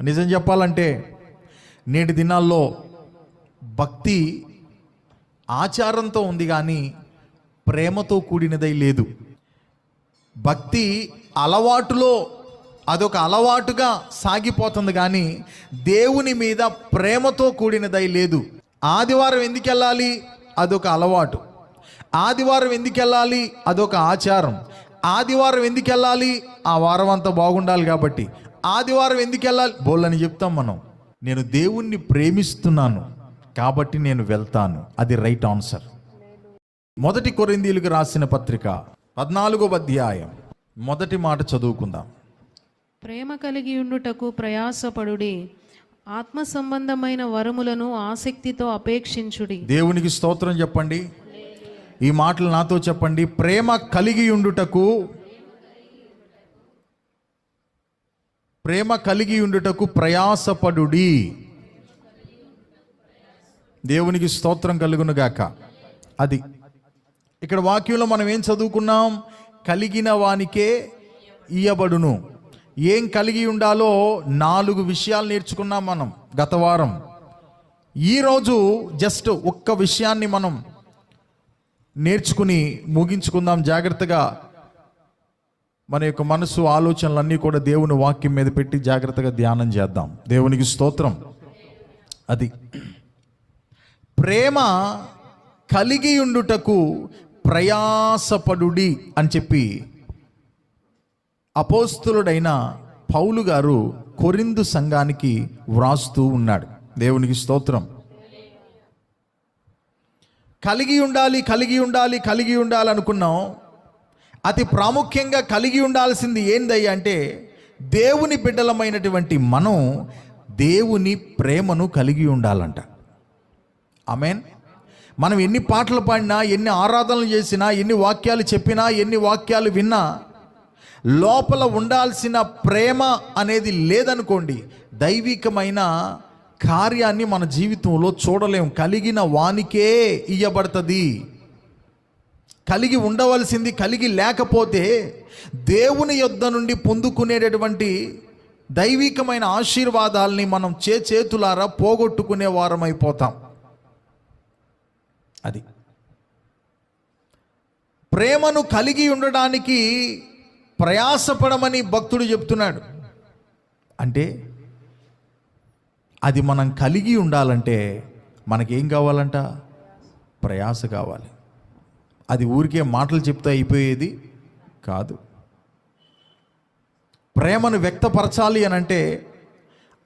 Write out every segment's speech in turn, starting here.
నిజం చెప్పాలంటే నేటి దినాల్లో భక్తి ఆచారంతో ఉంది కానీ ప్రేమతో కూడినదై లేదు. భక్తి అలవాటులో అదొక అలవాటుగా సాగిపోతుంది కానీ దేవుని మీద ప్రేమతో కూడినదై లేదు. ఆదివారం ఎందుకు వెళ్ళాలి అదొక అలవాటు. ఆదివారం ఎందుకు వెళ్ళాలి అదొక ఆచారం. ఆదివారం ఎందుకు వెళ్ళాలి ఆ వారం అంతా బాగుండాలి కాబట్టి. ఆదివారం ఎందుకు వెళ్ళాలి? బోళ్ళని చెప్తాం మనం. నేను దేవుణ్ణి ప్రేమిస్తున్నాను. కాబట్టి నేను వెళ్తాను. అది రైట్ ఆన్సర్. మొదటి కొరిందీలకు రాసిన పత్రిక పద్నాలుగో అధ్యాయం. మొదటి మాట చదువుకుందాం. ప్రేమ కలిగి ఉండుటకు ప్రయాసపడుడి. ఆత్మ సంబంధమైన వరములను ఆసక్తితో అపేక్షించుడి. దేవునికి స్తోత్రం చెప్పండి. ఈ మాటలు నాతో చెప్పండి. ప్రేమ కలిగి ఉండుటకు ప్రేమ కలిగి ఉండుటకు ప్రయాసపడుడి. దేవునికి స్తోత్రం కలుగునుగాక అది. ఇక్కడ వాక్యంలో మనం ఏం చదువుకున్నాం? కలిగిన వానికే ఇయ్యబడును. ఏం కలిగి ఉండాలో నాలుగు విషయాలు నేర్చుకున్నాం మనం గత వారం. ఈరోజు జస్ట్ ఒక్క విషయాన్ని మనం నేర్చుకుని ముగించుకుందాం జాగ్రత్తగా. మన యొక్క మనసు ఆలోచనలన్నీ కూడా దేవుని వాక్యం మీద పెట్టి జాగ్రత్తగా ధ్యానం చేద్దాం. దేవునికి స్తోత్రం. అది ప్రేమ కలిగి ఉండుటకు ప్రయాసపడుడి అని చెప్పి అపోస్తులుడైన పౌలు గారు కొరిందు సంఘానికి వ్రాస్తూ ఉన్నాడు. దేవునికి స్తోత్రం. కలిగి ఉండాలి కలిగి ఉండాలి కలిగి ఉండాలి అనుకున్నాం. అతి ప్రాముఖ్యంగా కలిగి ఉండాల్సింది ఏందయ్య అంటే దేవుని బిడ్డలమైనటువంటి మనం దేవుని ప్రేమను కలిగి ఉండాలంట. ఆమెన్? మనం ఎన్ని పాటలు పాడినా ఎన్ని ఆరాధనలు చేసినా ఎన్ని వాక్యాలు చెప్పినా ఎన్ని వాక్యాలు విన్నా లోపల ఉండాల్సిన ప్రేమ అనేది లేదనుకోండి దైవికమైన కార్యాన్ని మన జీవితంలో చూడలేం. కలిగిన వానికే ఇయ్యబడుతుంది. కలిగి ఉండవలసింది కలిగి లేకపోతే దేవుని యొద్ద నుండి పొందుకునేటటువంటి దైవికమైన ఆశీర్వాదాల్ని మనం చే చేతులారా పోగొట్టుకునే వారమైపోతాం. అది. ప్రేమను కలిగి ఉండడానికి ప్రయాసపడమని భక్తుడు చెప్తున్నాడు. అంటే అది మనం కలిగి ఉండాలంటే మనకేం కావాలంట? ప్రయాస కావాలి. అది ఊరికే మాటలు చెప్తే అయిపోయేది కాదు. ప్రేమను వ్యక్తపరచాలి అని అంటే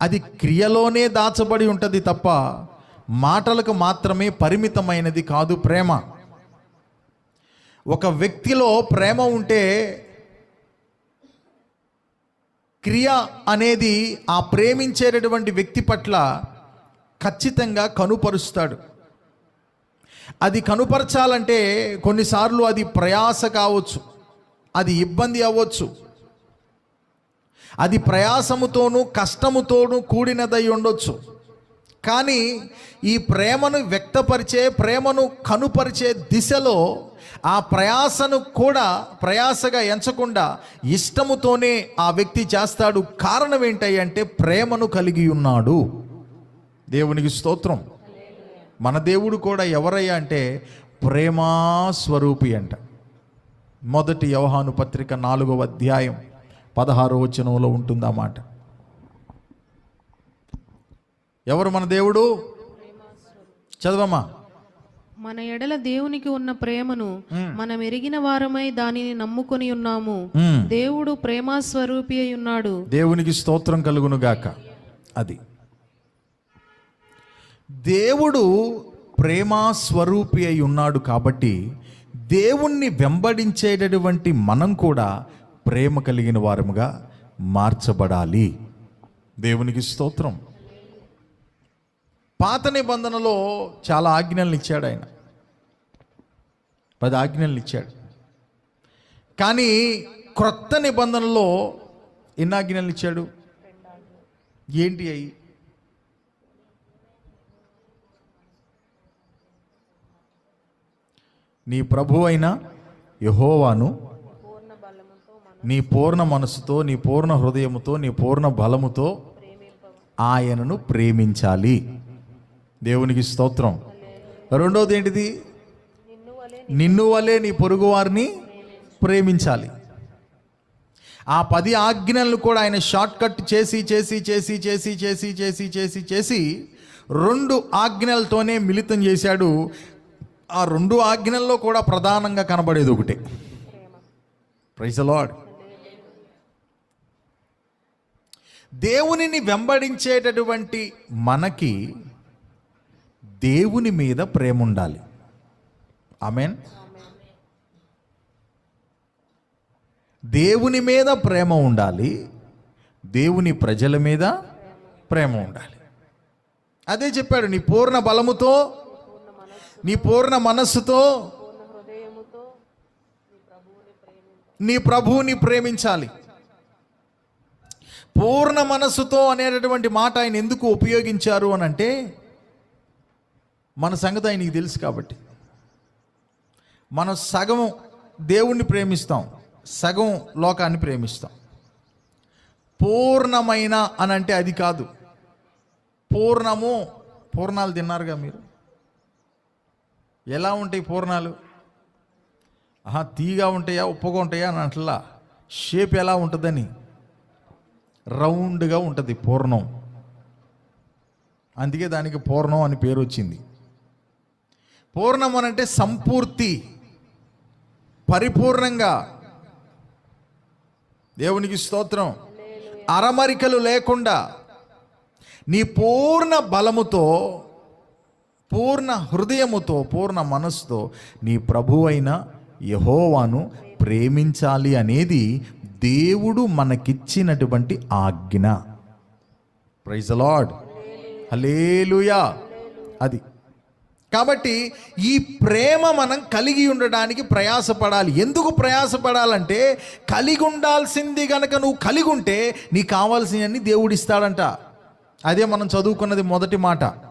అది క్రియలోనే దాచబడి ఉంటుంది తప్ప మాటలకు మాత్రమే పరిమితమైనది కాదు ప్రేమ. ఒక వ్యక్తిలో ప్రేమ ఉంటే క్రియ అనేది ఆ ప్రేమించేటటువంటి వ్యక్తి పట్ల ఖచ్చితంగా కనుపరుస్తాడు. అది కనుపరచాలంటే కొన్నిసార్లు అది ప్రయాస కావచ్చు. అది ఇబ్బంది అవ్వచ్చు. అది ప్రయాసముతోనూ కష్టముతోనూ కూడినదై ఉండొచ్చు. కానీ ఈ ప్రేమను వ్యక్తపరిచే ప్రేమను కనుపరిచే దిశలో ఆ ప్రయాసను కూడా ప్రయాసగా ఎంచకుండా ఇష్టముతోనే ఆ వ్యక్తి చేస్తాడు. కారణం ఏంటంటే ప్రేమను కలిగి ఉన్నాడు. దేవునికి స్తోత్రం. మన దేవుడు కూడా ఎవరయ్యా అంటే ప్రేమా స్వరూపి అంట. మొదటి యవహాను పత్రిక నాలుగవ అధ్యాయం పదహారో వచనంలో ఉంటుంది మాట. ఎవరు మన దేవుడు? చదవమ్మా. మన ఎడల దేవునికి ఉన్న ప్రేమను మనం ఎరిగిన వారమై దానిని నమ్ముకొని ఉన్నాము. దేవుడు ప్రేమాస్వరూపి అయి ఉన్నాడు. దేవునికి స్తోత్రం కలుగును గాక. అది. దేవుడు ప్రేమాస్వరూపి అయి ఉన్నాడు కాబట్టి దేవుణ్ణి వెంబడించేటటువంటి మనం కూడా ప్రేమ కలిగిన వారముగా మార్చబడాలి. దేవునికి స్తోత్రం. పాత నిబంధనలో చాలా ఆజ్ఞలను ఇచ్చాడు ఆయన. పది ఆజ్ఞలను ఇచ్చాడు. కానీ క్రొత్త నిబంధనలో ఎన్ని ఆజ్ఞలు ఇచ్చాడు? ఏంటి అయి? నీ ప్రభు అయిన యహోవాను నీ పూర్ణ మనసుతో నీ పూర్ణ హృదయముతో నీ పూర్ణ బలముతో ఆయనను ప్రేమించాలి. దేవునికి స్తోత్రం. రెండోది ఏంటిది? నిన్ను వలే నీ పొరుగు వారిని ప్రేమించాలి. ఆ పది ఆజ్ఞలను కూడా ఆయన షార్ట్ కట్ చేసి చేసి చేసి చేసి చేసి చేసి చేసి చేసి రెండు ఆజ్ఞలతోనే మిళితం చేశాడు. ఆ రెండు ఆజ్ఞల్లో కూడా ప్రధానంగా కనబడేది ఒకటే. ప్రైజ్ లాడ్ దేవునిని వెంబడించేటటువంటి మనకి దేవుని మీద ప్రేమ ఉండాలి. ఆమెన్ దేవుని మీద ప్రేమ ఉండాలి. దేవుని ప్రజల మీద ప్రేమ ఉండాలి. అదే చెప్పాడు నీ పూర్ణ బలముతో నీ పూర్ణ మనస్సుతో నీ ప్రభువుని ప్రేమించాలి. పూర్ణ మనస్సుతో అనేటటువంటి మాట ఆయన ఎందుకు ఉపయోగించారు అని అంటే మన సంగతి ఆయనకి తెలుసు కాబట్టి. మనం సగం దేవుణ్ణి ప్రేమిస్తాం సగం లోకాన్ని ప్రేమిస్తాం. పూర్ణమైన అని అంటే అది కాదు. పూర్ణము పూర్ణాలు తిన్నారుగా మీరు? ఎలా ఉంటాయి పూర్ణాలు? ఆహా తీగా ఉంటాయా ఉప్పుగా ఉంటాయా అని అట్లా. షేప్ ఎలా ఉంటుందని? రౌండ్గా ఉంటుంది పూర్ణం. అందుకే దానికి పూర్ణం అని పేరు వచ్చింది. పూర్ణం అని అంటే సంపూర్తి పరిపూర్ణంగా. దేవునికి స్తోత్రం. అరమరికలు లేకుండా నీ పూర్ణ బలముతో పూర్ణ హృదయముతో పూర్ణ మనస్సుతో నీ ప్రభు అయిన యహోవాను ప్రేమించాలి అనేది దేవుడు మనకిచ్చినటువంటి ఆజ్ఞ. ప్రైజ్ లార్డ్ హలేలుయా అది. కాబట్టి ఈ ప్రేమ మనం కలిగి ఉండడానికి ప్రయాసపడాలి. ఎందుకు ప్రయాసపడాలంటే కలిగి ఉండాల్సింది కనుక నువ్వు కలిగి ఉంటే నీకు కావాల్సినవన్నీ దేవుడిస్తాడంట. అదే మనం చదువుకున్నది మొదటి మాట.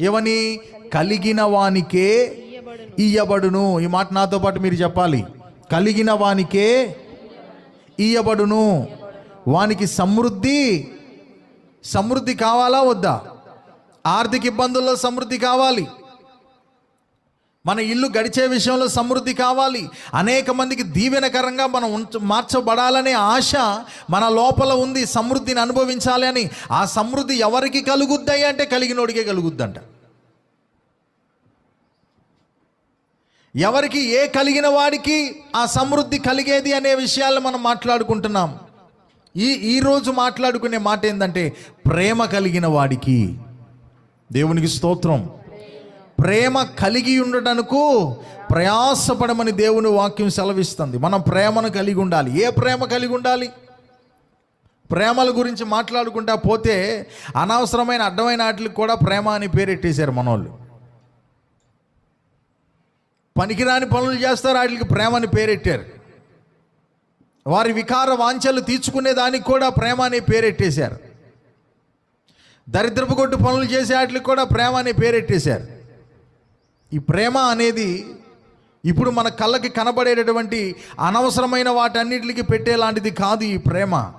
ఏమని కలిగిన వానికే ఇయ్యబడును. ఈ మాట నాతో పాటు మీరు చెప్పాలి. కలిగిన వానికే ఇయ్యబడును. వానికి సమృద్ధి సమృద్ధి కావాలా వద్దా? ఆర్థిక ఇబ్బందుల్లో సమృద్ధి కావాలి. మన ఇల్లు గడిచే విషయంలో సమృద్ధి కావాలి. అనేక మందికి దీవెనకరంగా మనం ఉంచ మార్చబడాలనే ఆశ మన లోపల ఉంది. సమృద్ధిని అనుభవించాలి అని. ఆ సమృద్ధి ఎవరికి కలుగుద్దాయి అంటే కలిగినోడికే కలుగుద్దంట. ఎవరికి ఏ కలిగిన వాడికి ఆ సమృద్ధి కలిగేది అనే విషయాలు మనం మాట్లాడుకుంటున్నాం. ఈ ఈరోజు మాట్లాడుకునే మాట ఏంటంటే ప్రేమ కలిగిన వాడికి. దేవునికి స్తోత్రం. ప్రేమ కలిగి ఉండటకు ప్రయాసపడమని దేవుని వాక్యం సెలవిస్తుంది. మనం ప్రేమను కలిగి ఉండాలి. ఏ ప్రేమ కలిగి ఉండాలి? ప్రేమల గురించి మాట్లాడుకుంటా పోతే అనవసరమైన అడ్డమైన వాటికి కూడా ప్రేమ అని పేరెట్టేశారు మనోళ్ళు. పనికిరాని పనులు చేస్తారు వాటికి ప్రేమని పేరెట్టారు వారి వికార వాంఛలు తీర్చుకునే దానికి కూడా ప్రేమ అని పేరెట్టేశారు దరిద్రపు కొట్టు పనులు చేసే వాటికి కూడా ప్రేమ అని పేరెట్టేశారు ఈ ప్రేమ అనేది ఇప్పుడు మన కళ్ళకి కనబడేటటువంటి అనవసరమైన వాటన్నిటికి పెట్టేలాంటిది కాదు ఈ ప్రేమ.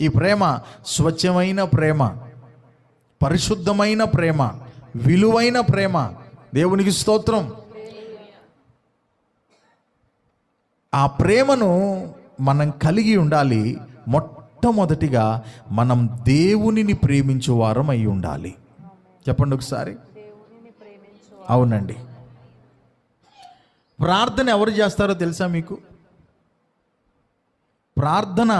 ఈ ప్రేమ స్వచ్ఛమైన ప్రేమ పరిశుద్ధమైన ప్రేమ విలువైన ప్రేమ. దేవునికి స్తోత్రం. ఆ ప్రేమను మనం కలిగి ఉండాలి. మొట్టమొదటిగా మనం దేవునిని ప్రేమించే వారం అయి ఉండాలి. చెప్పండి ఒకసారి. అవునండి. ప్రార్థన ఎవరు చేస్తారో తెలుసా మీకు? ప్రార్థన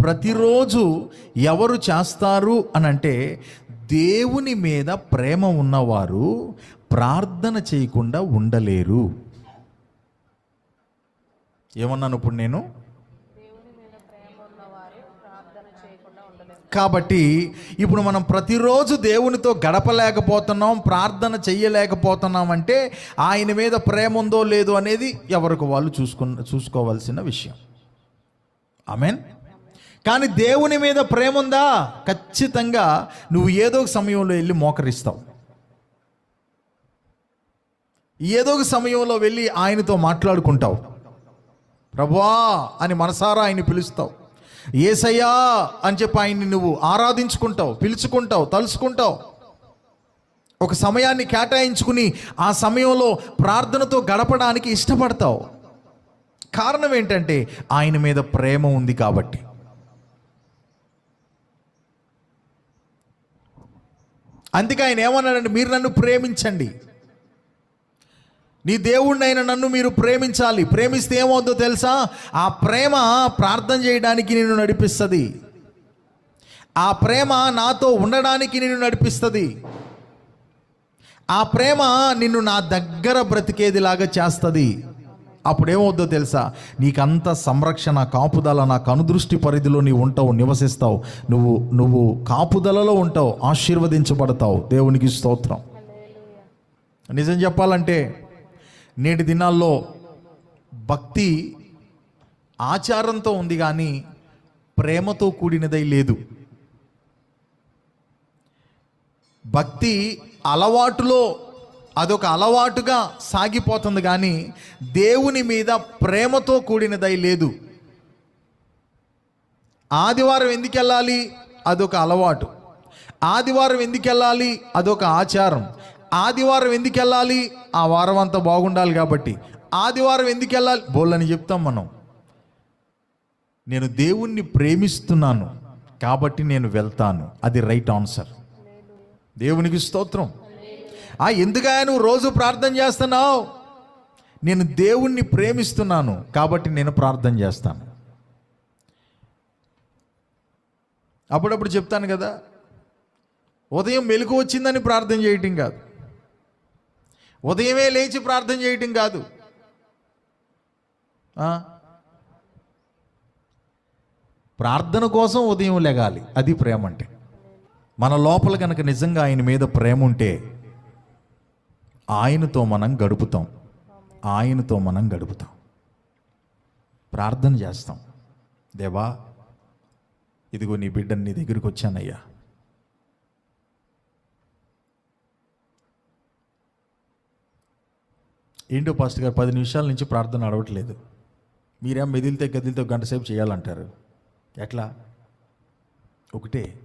ప్రతిరోజు ఎవరు చేస్తారు అని అంటే దేవుని మీద ప్రేమ ఉన్నవారు ప్రార్థన చేయకుండా ఉండలేరు. ఏమన్నాను ఇప్పుడు నేను? కాబట్టి ఇప్పుడు మనం ప్రతిరోజు దేవునితో గడపలేకపోతున్నాం ప్రార్థన చేయలేకపోతున్నాం అంటే ఆయన మీద ప్రేమ ఉందో లేదో అనేది ఎవరికి వాళ్ళు చూసుకున్న చూసుకోవాల్సిన విషయం. ఆమెన్? కానీ దేవుని మీద ప్రేమ ఉందా? ఖచ్చితంగా నువ్వు ఏదో ఒక సమయంలో వెళ్ళి మోకరిస్తావు. ఏదో ఒక సమయంలో వెళ్ళి ఆయనతో మాట్లాడుకుంటావు. ప్రభా అని మనసారా ఆయన పిలుస్తావు. ఏసయ్యా అని చెప్పి ఆయన్ని నువ్వు ఆరాధించుకుంటావు పిలుచుకుంటావు తలుచుకుంటావు. ఒక సమయాన్ని కేటాయించుకుని ఆ సమయంలో ప్రార్థనతో గడపడానికి ఇష్టపడతావు. కారణం ఏంటంటే ఆయన మీద ప్రేమ ఉంది కాబట్టి. అందుకే ఆయన ఏమన్నాడంటే మీరు నన్ను ప్రేమించండి. నీ దేవుణ్ణైన నన్ను మీరు ప్రేమించాలి. ప్రేమిస్తే ఏమవుతుందో తెలుసా? ఆ ప్రేమ ప్రార్థన చేయడానికి నిన్ను నడిపిస్తుంది. ఆ ప్రేమ నాతో ఉండడానికి నిన్ను నడిపిస్తుంది. ఆ ప్రేమ నిన్ను నా దగ్గర బ్రతికేదిలాగా చేస్తుంది. అప్పుడేమవుద్దో తెలుసా? నీకంత సంరక్షణ కాపుదల నా కనుదృష్టి పరిధిలో నీవు ఉంటావు నివసిస్తావు. నువ్వు నువ్వు కాపుదలలో ఉంటావు ఆశీర్వదించబడతావు. దేవునికి స్తోత్రం. నిజం చెప్పాలంటే నేటి దినాల్లో భక్తి ఆచారంతో ఉంది కానీ ప్రేమతో కూడినదై లేదు. భక్తి అలవాటులో అదొక అలవాటుగా సాగిపోతుంది కానీ దేవుని మీద ప్రేమతో కూడినదై లేదు. ఆదివారం ఎందుకు వెళ్ళాలి అదొక అలవాటు. ఆదివారం ఎందుకు వెళ్ళాలి అదొక ఆచారం. ఆదివారం ఎందుకు వెళ్ళాలి? ఆ వారం అంతా బాగుండాలి కాబట్టి. ఆదివారం ఎందుకు వెళ్ళాలి? బోళ్ళని చెప్తాం మనం. నేను దేవుణ్ణి ప్రేమిస్తున్నాను కాబట్టి నేను వెళ్తాను. అది రైట్ ఆన్సర్. దేవునికి స్తోత్రం. ఆ ఎందుకయా నువ్వు రోజు ప్రార్థన చేస్తున్నావు? నేను దేవుణ్ణి ప్రేమిస్తున్నాను కాబట్టి నేను ప్రార్థన చేస్తాను. అప్పుడప్పుడు చెప్తాను కదా ఉదయం మెలకు వచ్చిందని ప్రార్థన చేయటం కాదు. ఉదయమే లేచి ప్రార్థన చేయటం కాదు. ప్రార్థన కోసం ఉదయం లెగాలి. అది ప్రేమ అంటే. మన లోపల కనుక నిజంగా ఆయన మీద ప్రేమ ఉంటే ఆయనతో మనం గడుపుతాం. ఆయనతో మనం గడుపుతాం. ప్రార్థన చేస్తాం. దేవా ఇదిగో నీ బిడ్డని నీ దగ్గరికి వచ్చానయ్యా. ఏంటో పాస్టర్ గారు పది నిమిషాల నుంచి ప్రార్థన అడవట్లేదు మీరేం మెదిలితే గదిలితే గంట సేపు చేయాలంటారు. ఎట్లా? ఒకటే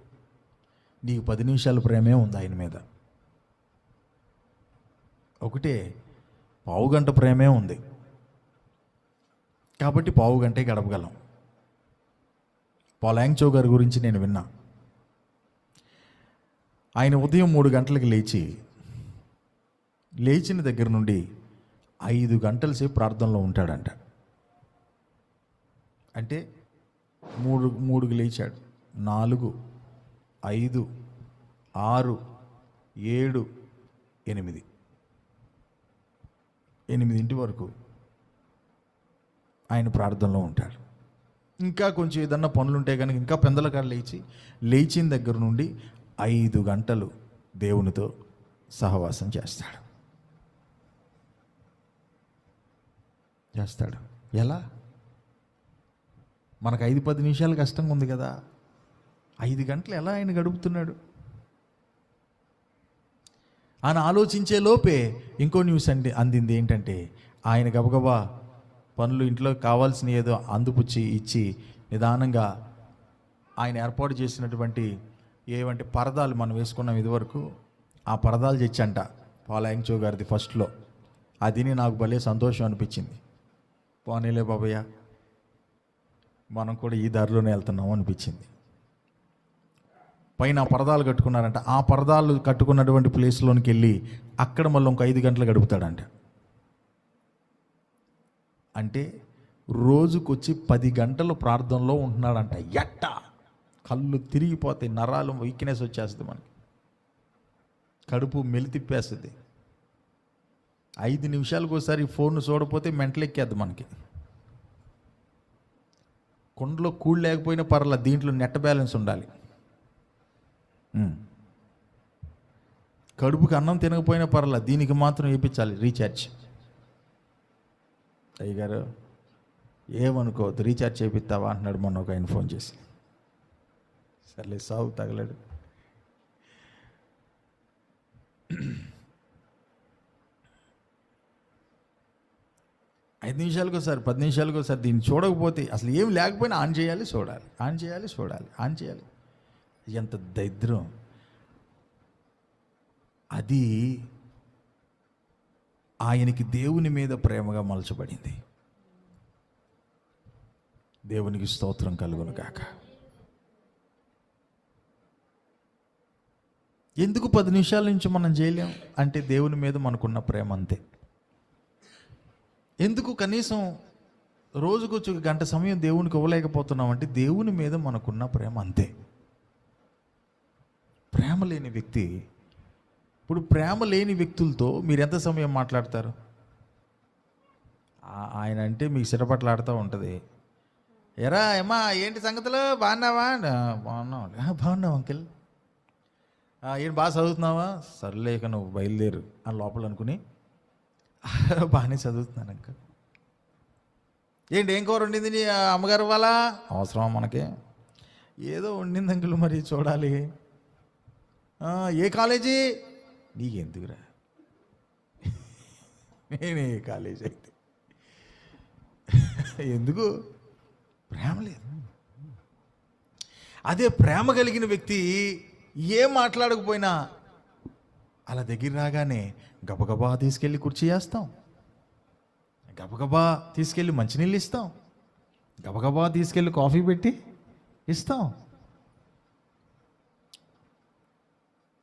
నీకు పది నిమిషాల ప్రేమే ఉంది ఆయన మీద. ఒకటే పావు గంట ప్రేమే ఉంది. కాబట్టి పావు గంటే గడపగలం. పొలాంగ్చో గారి గురించి నేను విన్నా. ఆయన ఉదయం మూడు గంటలకు లేచి లేచిన దగ్గర నుండి ఐదు గంటల సేపు ప్రార్థనలో ఉంటాడంట. అంటే మూడు మూడుకు లేచాడు. నాలుగు ఐదు ఆరు ఏడు ఎనిమిది. ఎనిమిదింటి వరకు ఆయన ప్రార్థనలో ఉంటాడు. ఇంకా కొంచెం ఏదన్నా పనులు ఉంటే కనుక ఇంకా పెందలకాడ లేచి లేచిన దగ్గర నుండి ఐదు గంటలు దేవునితో సహవాసం చేస్తాడు. చేస్తాడు. ఎలా? మనకు ఐదు పది నిమిషాలు కష్టంగా ఉంది కదా. ఐదు గంటలు ఎలా ఆయన గడుపుతున్నాడు? ఆయన ఆలోచించే లోపే ఇంకో న్యూస్ అండి అందింది ఏంటంటే ఆయన గబగబా పనులు ఇంట్లో కావాల్సిన ఏదో అందుపుచ్చి ఇచ్చి నిదానంగా ఆయన ఏర్పాటు చేసినటువంటి ఏవంటే పరదాలు మనం వేసుకున్నాం ఇదివరకు ఆ పరదాలు తెచ్చంట పాలాయంచో గారిది ఫస్ట్లో. అదిని నాకు భలే సంతోషం అనిపించింది. పోనీలే బాబయ్య. మనం కూడా ఈ దారిలోనే వెళ్తున్నాం అనిపించింది. పైన ఆ పరదాలు కట్టుకున్నారంట. ఆ పరదాలు కట్టుకున్నటువంటి ప్లేస్లోనికి వెళ్ళి అక్కడ మళ్ళీ ఇంకో ఐదు గంటలు గడుపుతాడంట. అంటే రోజుకొచ్చి పది గంటలు ప్రార్థనలో ఉంటున్నాడంట. ఎట్ట? కళ్ళు తిరిగిపోతాయి నరాలు వీక్నెస్ వచ్చేస్తుంది మనకి. కడుపు మెలితిప్పేస్తుంది. ఐదు నిమిషాలకు ఒకసారి ఫోన్ చూడపోతే మెంటలెక్కేద్ది మనకి. కొండలో కూళ్ళు లేకపోయినా పర్లా దీంట్లో నెట్ బ్యాలెన్స్ ఉండాలి. కడుపుకి అన్నం తినకపోయినా పర్లా దీనికి మాత్రం వేయించాలి రీఛార్జ్. అయ్యగారు ఏమనుకోవద్దు రీఛార్జ్ చేపిస్తావా అంటున్నాడు మొన్న ఒక ఆయన ఫోన్ చేసి. సర్లే సాగు తగలేడు. ఐదు నిమిషాలకు ఒకసారి పది నిమిషాలకు ఒకసారి దీన్ని చూడకపోతే అసలు ఏం లేకపోయినా ఆన్ చేయాలి చూడాలి. ఆన్ చేయాలి చూడాలి. ఆన్ చేయాలి. ఎంత దరిద్రం. అది ఆయనకి దేవుని మీద ప్రేమగా మలచబడింది. దేవునికి స్తోత్రం కలుగును కాక ఎందుకు పది నిమిషాల నుంచి మనం చేయలేం అంటే దేవుని మీద మనకున్న ప్రేమ అంతే. ఎందుకు కనీసం రోజుకు ఒక గంట సమయం దేవునికి ఇవ్వలేకపోతున్నాం అంటే దేవుని మీద మనకున్న ప్రేమ అంతే. ప్రేమ లేని వ్యక్తి ఇప్పుడు ప్రేమ లేని వ్యక్తులతో మీరు ఎంత సమయం మాట్లాడతారు? ఆయన అంటే మీకు సిరపట్లాడుతూ ఉంటుంది. ఎరా ఏమా ఏంటి సంగతులు? బాగున్నావా? బాగున్నావు. బాగున్నావు అంకిల్. ఏం బాగా చదువుతున్నావా? సర్లేక నువ్వు బయలుదేరు అని లోపల అనుకుని బాగానే చదువుతున్నాను అంక ఏంటి ఏం కూర వండింది నీ అమ్మగారు వాళ్ళ అవసరమా మనకి? ఏదో వండింది అంకుల్ మరి చూడాలి. "ఆ, ఏ కాలేజీ? నీకెందుకురా? నేనే కాలేజీ అయితే. ఎందుకు? ప్రేమ లేదు. అదే ప్రేమ కలిగిన వ్యక్తి ఏం మాట్లాడకపోయినా అలా దగ్గర రాగానే గబగబా తీసుకెళ్ళి కుర్చీ వేస్తాం. గబగబా తీసుకెళ్ళి మంచినీళ్ళు ఇస్తాం. గబగబా తీసుకెళ్ళి కాఫీ పెట్టి ఇస్తాం.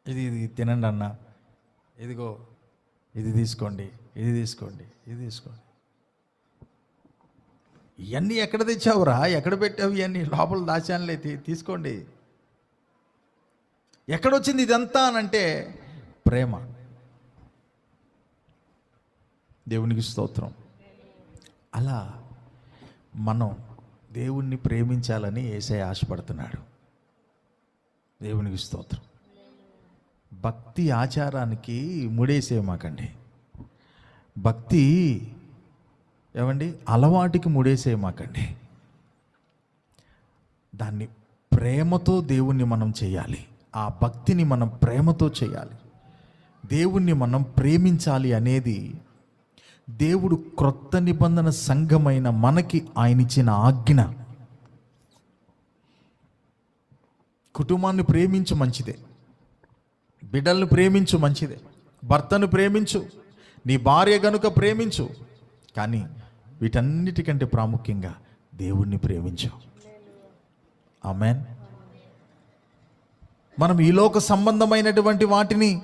ఇది ఇది తినండి అన్న. ఇదిగో ఇది తీసుకోండి ఇది తీసుకోండి ఇది తీసుకోండి. ఇవన్నీ ఎక్కడ తెచ్చావురా? ఎక్కడ పెట్టావు ఇవన్నీ లోపల దాచానులే తీసుకోండి. ఎక్కడొచ్చింది ఇదంతా అనంటే ప్రేమ. దేవునికి స్తోత్రం. అలా మనం దేవుణ్ణి ప్రేమించాలని ఏసై ఆశపడుతున్నాడు. దేవునికి స్తోత్రం. భక్తి ఆచారానికి ముడేసేమాకండి భక్తి ఏమండి? అలవాటికి ముడేసేమాకండి దాన్ని ప్రేమతో దేవుణ్ణి మనం చేయాలి. ఆ భక్తిని మనం ప్రేమతో చేయాలి. దేవుణ్ణి మనం ప్రేమించాలి అనేది దేవుడు క్రొత్త నిబంధన సంఘమైన మనకి ఆయన ఇచ్చిన ఆజ్ఞ. కుటుంబాన్ని ప్రేమించు మంచిదే. బిడ్డలను ప్రేమించు మంచిదే. భర్తను ప్రేమించు. నీ భార్య గనుక ప్రేమించు. కానీ వీటన్నిటికంటే ప్రాముఖ్యంగా దేవుణ్ణి ప్రేమించు. ఆమెన్. మనం ఈ లోక సంబంధమైనటువంటి వాటిని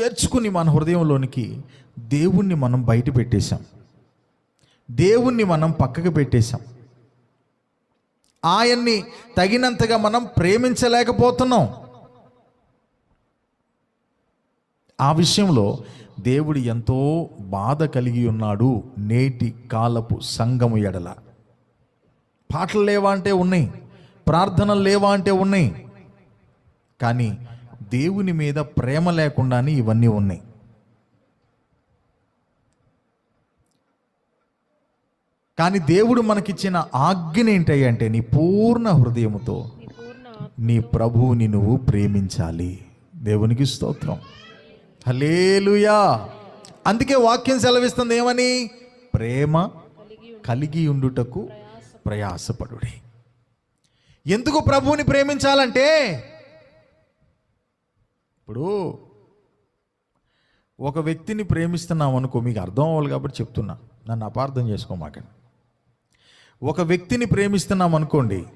చేర్చుకుని మన హృదయంలోనికి దేవుణ్ణి మనం బయట పెట్టేశాం. దేవుణ్ణి మనం పక్కకు పెట్టేశాం. ఆయన్ని తగినంతగా మనం ప్రేమించలేకపోతున్నాం. ఆ విషయంలో దేవుడు ఎంతో బాధ కలిగి ఉన్నాడు నేటి కాలపు సంఘము ఎడల. పాటలు లేవా అంటే ఉన్నాయి ప్రార్థనలు లేవా అంటే ఉన్నాయి. కానీ దేవుని మీద ప్రేమ లేకుండానే ఇవన్నీ ఉన్నాయి. కానీ దేవుడు మనకిచ్చిన ఆజ్ఞ ఏంటంటే నీ పూర్ణ హృదయముతో నీ ప్రభువుని నువ్వు ప్రేమించాలి. దేవునికి స్తోత్రం. హలేలుయా అందుకే వాక్యం సెలవిస్తుంది ఏమని? ప్రేమ కలిగి ఉండుటకు ప్రయాసపడుడి. ఎందుకు ప్రభువుని ప్రేమించాలంటే? ఇప్పుడు ఒక వ్యక్తిని ప్రేమిస్తున్నాం అనుకో మీకు అర్థం అవ్వాలి కాబట్టి చెప్తున్నా. నన్ను అపార్థం చేసుకోమాకండి ఒక వ్యక్తిని ప్రేమిస్తున్నాం అనుకోండి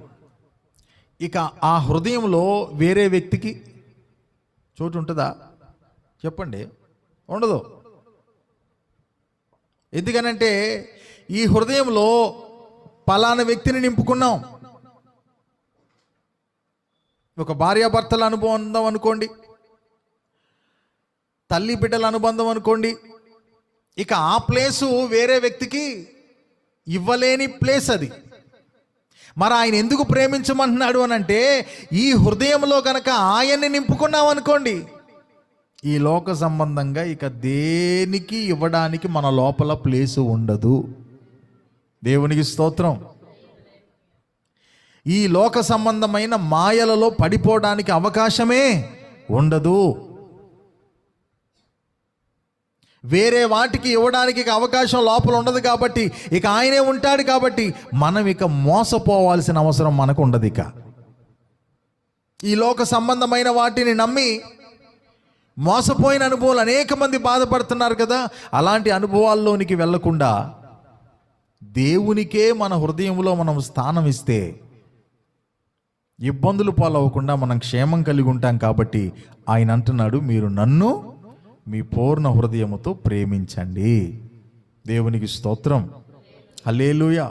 ఇక ఆ హృదయంలో వేరే వ్యక్తికి చోటు ఉంటుందా? చెప్పండి. ఉండదు. ఎందుకనంటే ఈ హృదయంలో పలానా వ్యక్తిని నింపుకున్నాం. ఒక భార్యాభర్తల అనుభవం ఉందాం అనుకోండి తల్లి బిడ్డల అనుబంధం అనుకోండి. ఇక ఆ ప్లేసు వేరే వ్యక్తికి ఇవ్వలేని ప్లేస్ అది. మరి ఆయన ఎందుకు ప్రేమించమంటున్నాడు అని అంటే ఈ హృదయంలో కనుక ఆయన్ని నింపుకున్నాం అనుకోండి. ఈ లోక సంబంధంగా ఇక దేనికి ఇవ్వడానికి మన లోపల ప్లేసు ఉండదు. దేవునికి స్తోత్రం. ఈ లోక సంబంధమైన మాయలలో పడిపోవడానికి అవకాశమే ఉండదు. వేరే వాటికి ఇవ్వడానికి ఇక అవకాశం లోపల ఉండదు కాబట్టి ఇక ఆయనే ఉంటాడు కాబట్టి మనం ఇక మోసపోవాల్సిన అవసరం మనకు ఉండదు ఇక ఈ లోక సంబంధమైన వాటిని నమ్మి మోసపోయిన అనుభవాలు అనేక మంది బాధపడుతున్నారు కదా అలాంటి అనుభవాల్లోనికి వెళ్ళకుండా దేవునికే మన హృదయంలో మనం స్థానం ఇస్తే ఇబ్బందులు పాలవ్వకుండా మనం క్షేమం కలిగి ఉంటాం కాబట్టి ఆయన అంటున్నాడు మీరు నన్ను మీ పూర్ణ హృదయముతో ప్రేమించండి. దేవునికి స్తోత్రం. హల్లెలూయా.